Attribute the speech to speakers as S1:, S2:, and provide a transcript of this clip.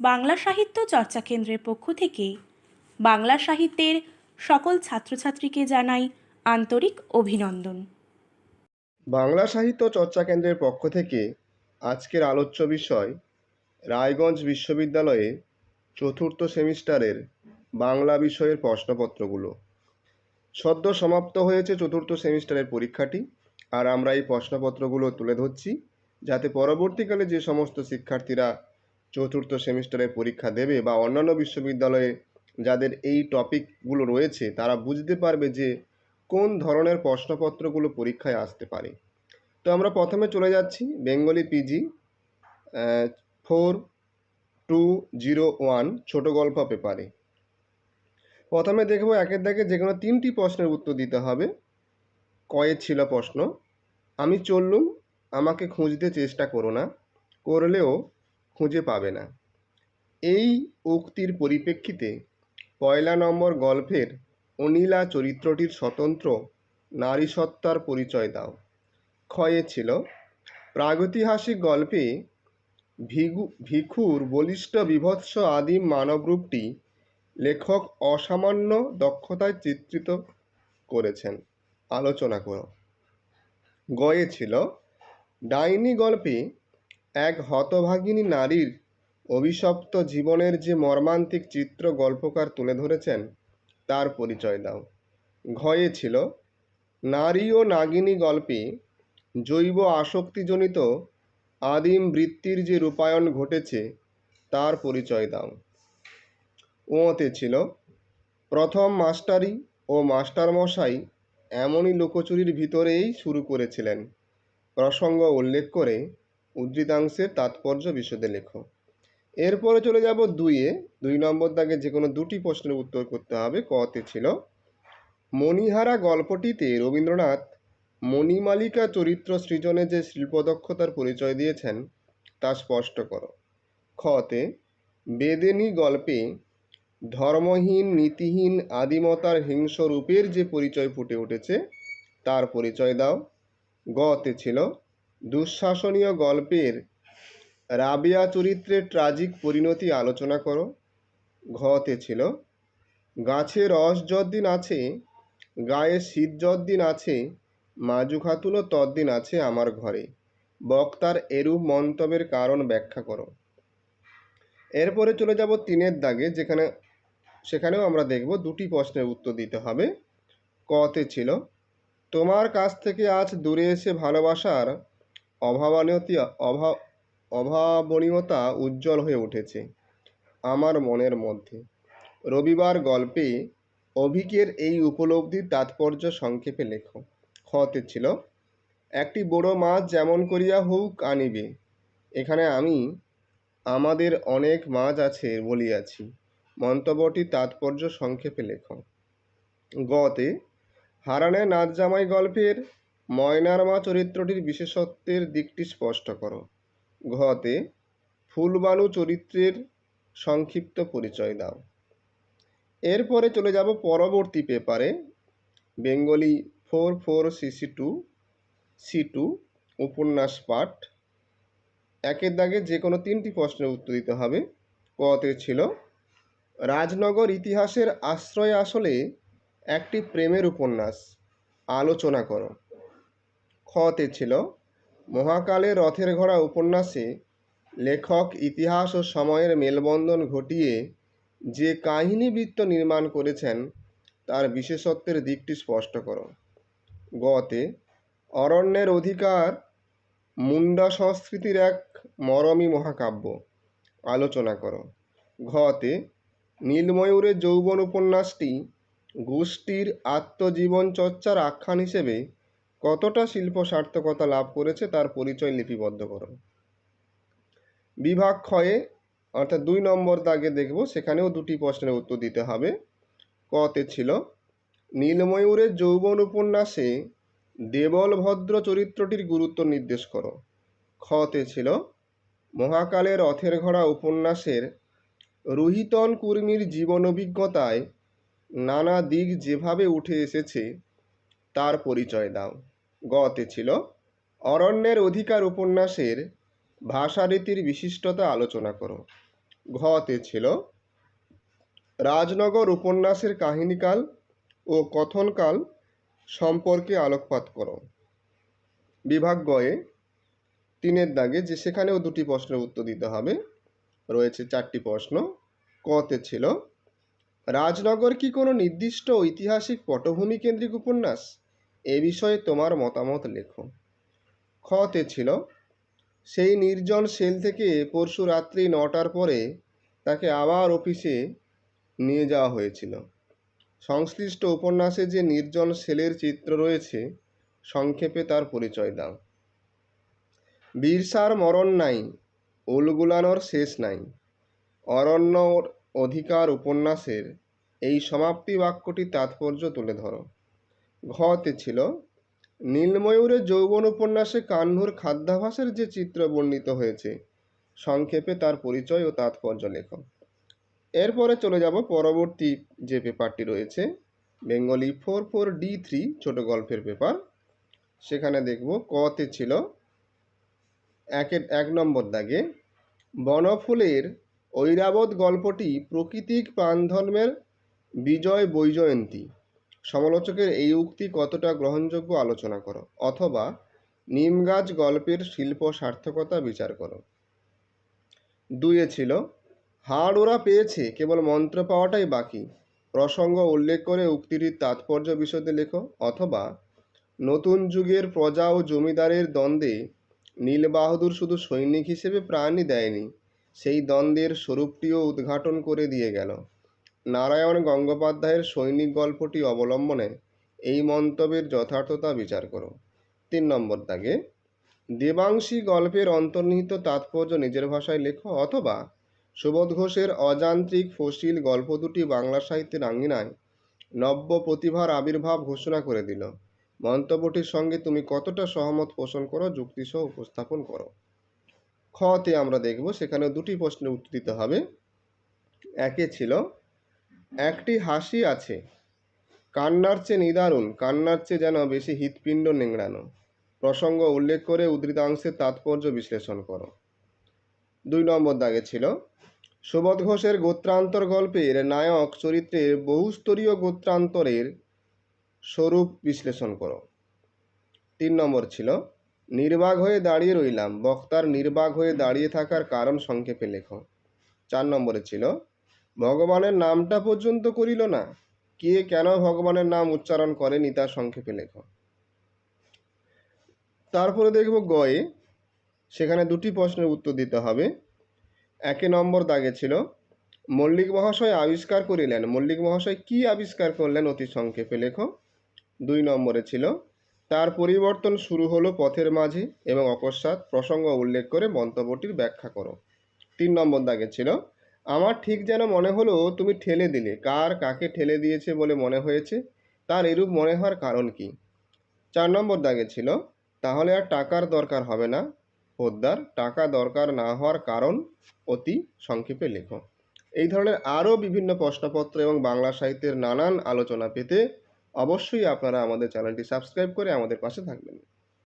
S1: বাংলা সাহিত্য চর্চা কেন্দ্রের পক্ষ থেকে বাংলা সাহিত্যের সকল ছাত্রছাত্রীকে জানাই আন্তরিক অভিনন্দন।
S2: বাংলা সাহিত্য চর্চা কেন্দ্রের পক্ষ থেকে আজকের আলোচ্য বিষয় রায়গঞ্জ বিশ্ববিদ্যালয়ে চতুর্থ সেমিস্টারের বাংলা বিষয়ের প্রশ্নপত্রগুলো। সদ্য সমাপ্ত হয়েছে চতুর্থ সেমিস্টারের পরীক্ষাটি আর আমরা এই প্রশ্নপত্রগুলো তুলে ধরছি যাতে পরবর্তীকালে যে সমস্ত শিক্ষার্থীরা চতুর্থ সেমিস্টারে পরীক্ষা দেবে বা অন্যান্য বিশ্ববিদ্যালয়ে যাদের এই টপিকগুলো রয়েছে, তারা বুঝতে পারবে যে কোন ধরনের প্রশ্নপত্রগুলো পরীক্ষায় আসতে পারে। তো আমরা প্রথমে চলে যাচ্ছি Bengali PG four two zero one ছোটো গল্প পেপারে। প্রথমে দেখব একের দাগে যে কোনো তিনটি প্রশ্নের উত্তর দিতে হবে। কয়ে ছিল প্রশ্ন, আমি চললুম, আমাকে খুঁজতে চেষ্টা করো না, করলেও খুঁজে পাবে না। এই উক্তির পরিপ্রেক্ষিতে পয়লা নম্বর গল্পের অনিলা চরিত্রটির স্বতন্ত্র নারীসত্তার পরিচয় দাও। ক্ষয়ে ছিল। প্রাগৈতিহাসিক গল্পে ভিগু, ভিখুর বলিষ্ঠ বিভৎস আদিম মানবরূপটি লেখক অসামান্য দক্ষতায় চিত্রিত করেছেন। আলোচনা করো। গয়ে ছিল। ডাইনি গল্পে এক হতভাগিনী নারীর অভিশপ্ত জীবনের যে মর্মান্তিক চিত্র গল্পকার তুলে ধরেছেন, তার পরিচয় দাও। ঘয়ে ছিল, নারী ও নাগিনী গল্পে জৈব আসক্তিজনিত আদিম বৃত্তির যে রূপায়ণ ঘটেছে, তার পরিচয় দাও। ওতে ছিল, প্রথম মাস্টারি ও মাস্টারমশাই এমনই লুকোচুরির ভিতরেই শুরু করেছিলেন। প্রসঙ্গ উল্লেখ করে উদ্ধৃতাংশের তাৎপর্য বিশদে লেখো। এরপরে চলে যাব দুইয়ে দুই নম্বর দাগে যে কোনো দুটি প্রশ্নের উত্তর করতে হবে। কতে ছিল, মণিহারা গল্পটিতে রবীন্দ্রনাথ মণিমালিকা চরিত্র সৃজনে যে শিল্পদক্ষতার পরিচয় দিয়েছেন, তা স্পষ্ট করো। খতে বেদেনী গল্পে ধর্মহীন, নীতিহীন, আদিমতার হিংস্র রূপের যে পরিচয় ফুটে উঠেছে, তার পরিচয় দাও। গতে ছিল দুঃশাসনীয় গল্পের রাবিয়া চরিত্রের ট্রাজিক পরিণতি আলোচনা করো। ঘতে ছিল, গাছে রস যদ্দিন আছে, গায়ে শীত যদ্দিন আছে, মাজু খাতুনও তদ্দিন আছে আমার ঘরে। বক্তার এরূপ মন্তব্যের কারণ ব্যাখ্যা করো। এরপরে চলে যাব তিনের দাগে, যেখানে, সেখানেও আমরা দেখব দুটি প্রশ্নের উত্তর দিতে হবে। কতে ছিল, তোমার কাছ থেকে আজ দূরে এসে ভালোবাসার অভাবানীয়তি, অভাব, অভাবনীয়তা উজ্জ্বল হয়ে উঠেছে আমার মনের মধ্যে। রবিবার গল্পে অভিকের এই উপলব্ধির তাৎপর্য সংক্ষেপে লেখো। খতে ছিল, একটি বড় মাছ যেমন করিয়া হোক আনিবে, এখানে আমি আমাদের অনেক মাছ আছে বলিয়াছি। মন্তব্যটি তাৎপর্য সংক্ষেপে লেখো। গতে হারানে নাচ জামাই গল্পের ময়নার মা চরিত্রটির বিশেষত্বের দিকটি স্পষ্ট করো। ঘতে ফুলবালু চরিত্রের সংক্ষিপ্ত পরিচয় দাও। এরপরে চলে যাব পরবর্তী পেপারে, Bengali four four CC two, C two, উপন্যাস পাঠ। একের দাগে যে কোনো তিনটি প্রশ্নের উত্তর দিতে হবে। কতে ছিল, রাজনগর ইতিহাসের আশ্রয় আসলে একটি প্রেমের উপন্যাস। আলোচনা করো। খতে ছিল। মহাকালের রথের ঘোড়া উপন্যাসে লেখক, ইতিহাস ও সময়ের মেলবন্ধন ঘটিয়ে যে কাহিনীবৃত্ত নির্মাণ করেছেন, তার বিশেষত্বের দিকটি স্পষ্ট করো। গতে, অরণ্যের অধিকার মুন্ডা সংস্কৃতির এক মরমী মহাকাব্য। আলোচনা করো। ঘতে, নীলময়ূরের যৌবন উপন্যাসটি গোষ্ঠীর আত্মজীবন চর্চার আখ্যান হিসেবে কতটা শিল্প সার্থকতা লাভ করেছে তার পরিচয় লিপিবদ্ধ করো বিভাগ ক্ষয়ে, অর্থাৎ দুই নম্বর দাগে দেখব, সেখানেও দুটি প্রশ্নের উত্তর দিতে হবে। কতে ছিল নীলময়ূরের যৌবন উপন্যাসে দেবল ভদ্র চরিত্রটির গুরুত্ব নির্দেশ করো। খতে ছিল মহাকালের রথের ঘোড়া উপন্যাসের রোহিতন কুর্মীর জীবন অভিজ্ঞতায় নানা দিক যেভাবে উঠে এসেছে, তার পরিচয় দাও। গতে ছিল। অরণ্যের অধিকার উপন্যাসের ভাষারীতির বিশিষ্টতা আলোচনা করো। ঘতে ছিল। রাজনগর উপন্যাসের কাহিনীকাল ও কথনকাল সম্পর্কে আলোকপাত করো। বিভাগ গয়ে তিনের দাগে যে সেখানেও দুটি প্রশ্নের উত্তর দিতে হবে। রয়েছে চারটি প্রশ্ন। কতে ছিল। রাজনগর কি কোনো নির্দিষ্ট ঐতিহাসিক পটভূমি কেন্দ্রিক উপন্যাস? এ বিষয়ে তোমার মতামত লেখো। খতে ছিল, সেই নির্জন সেল থেকে পরশু রাত্রি নটার পরে তাকে আবার অফিসে নিয়ে যাওয়া হয়েছিল। সংশ্লিষ্ট উপন্যাসে যে নির্জন সেলের চিত্র রয়েছে, সংক্ষেপে তার পরিচয় দাও। বীরসার মরণ নাই উলগুলানোর শেষ নাই। অরণ্য অধিকার উপন্যাসের এই সমাপ্তি বাক্যটি তাৎপর্য তুলে ধরো। ঘতে ছিল। নীলময়ূরের যৌবন উপন্যাসে কাহ্নুর খাদ্যাভাসের যে চিত্র বর্ণিত হয়েছে, সংক্ষেপে তার পরিচয় ও তাৎপর্য লেখ এরপরে চলে যাব পরবর্তী যে পেপারটি রয়েছে, Bengali four four D three ছোটো গল্পের পেপার। সেখানে দেখব কতে ছিল একের এক নম্বর দাগে, বনফুলের ঐরাবত গল্পটি প্রকৃতিক প্রাণধর্মের বিজয় বৈজয়ন্তী। সমালোচকের এই উক্তি কতটা গ্রহণযোগ্য আলোচনা করো, অথবা নিমগাছ গল্পের শিল্প সার্থকতা বিচার করো। দুইয়ে ছিল, হাড় ওরা পেয়েছে, কেবল মন্ত্র পাওয়াটাই বাকি। প্রসঙ্গ উল্লেখ করে উক্তিটির তাৎপর্য বিশদে লেখো, অথবা নতুন যুগের প্রজা ও জমিদারের দ্বন্দ্বে নীলবাহাদুর শুধু সৈনিক হিসেবে প্রাণই দেয়নি, সেই দ্বন্দ্বের স্বরূপটিও উদ্ঘাটন করে দিয়ে গেল। নারায়ণ গঙ্গোপাধ্যায়ের সৈনিক গল্পটি অবলম্বনে এই মন্তব্যের যথার্থতা বিচার করো। তিন নম্বর দাগে, দেবাংশী গল্পের অন্তর্নিহিত তাৎপর্য নিজের ভাষায় লেখো অথবা সুবোধ ঘোষের অযান্ত্রিক ফসিল গল্প দুটি বাংলা সাহিত্যের আঙ্গিনায় নব্য প্রতিভার আবির্ভাব ঘোষণা করে দিল। মন্তব্যটির সঙ্গে তুমি কতটা সহমত পোষণ করো, যুক্তিসহ উপস্থাপন করো। খতে আমরা দেখব, সেখানে দুটি প্রশ্নের উত্তর দিতে হবে। একে ছিল একটি হাসি আছে। কান্নার চেয়ে নিদারুণ, কান্নার চেয়ে যেন বেশি হৃৎপিণ্ড নেংড়ানো প্রসঙ্গ উল্লেখ করে উদ্ধৃতাংশের তাৎপর্য বিশ্লেষণ করো। দুই নম্বর দাগে ছিল, সুবোধ ঘোষের গোত্রান্তর গল্পের নায়ক চরিত্রের বহুস্তরীয় গোত্রান্তরের স্বরূপ বিশ্লেষণ করো। তিন নম্বর ছিল, নির্বাক হয়ে দাঁড়িয়ে রইলাম, বক্তার নির্বাক হয়ে দাঁড়িয়ে থাকার কারণ সংক্ষেপে লেখো। চার নম্বরে ছিল ভগবানের নামটা পর্যন্ত করিল না। কে কেন ভগবানের নাম উচ্চারণ করেনি তা সংক্ষেপে লেখ। তারপরে দেখব গয়ে, সেখানে দুটি প্রশ্নের উত্তর দিতে হবে। একে নম্বর দাগে ছিল, মল্লিক মহাশয় আবিষ্কার করিলেন। মল্লিক মহাশয় কি আবিষ্কার করলেন অতি সংক্ষেপে লেখো। দুই নম্বরে ছিল, তার পরিবর্তন শুরু হলো পথের মাঝে এবং অকস্মাৎ প্রসঙ্গ উল্লেখ করে মন্তব্যটির ব্যাখ্যা করো। তিন নম্বর দাগে ছিল আমার ঠিক যেন মনে হলো তুমি ঠেলে দিলে। কার কাকে ঠেলে দিয়েছে বলে মনে হয়েছে? তার এরূপ মনে হওয়ার কারণ কি? চার নম্বর দাগে ছিল, তাহলে আর টাকার দরকার হবে না। পোদ্দার, টাকা দরকার না হওয়ার কারণ অতি সংক্ষেপে লেখো। এই ধরনের আরও বিভিন্ন প্রশ্নপত্র এবং বাংলা সাহিত্যের নানান আলোচনা পেতে অবশ্যই আপনারা আমাদের চ্যানেলটি সাবস্ক্রাইব করে আমাদের পাশে থাকবেন।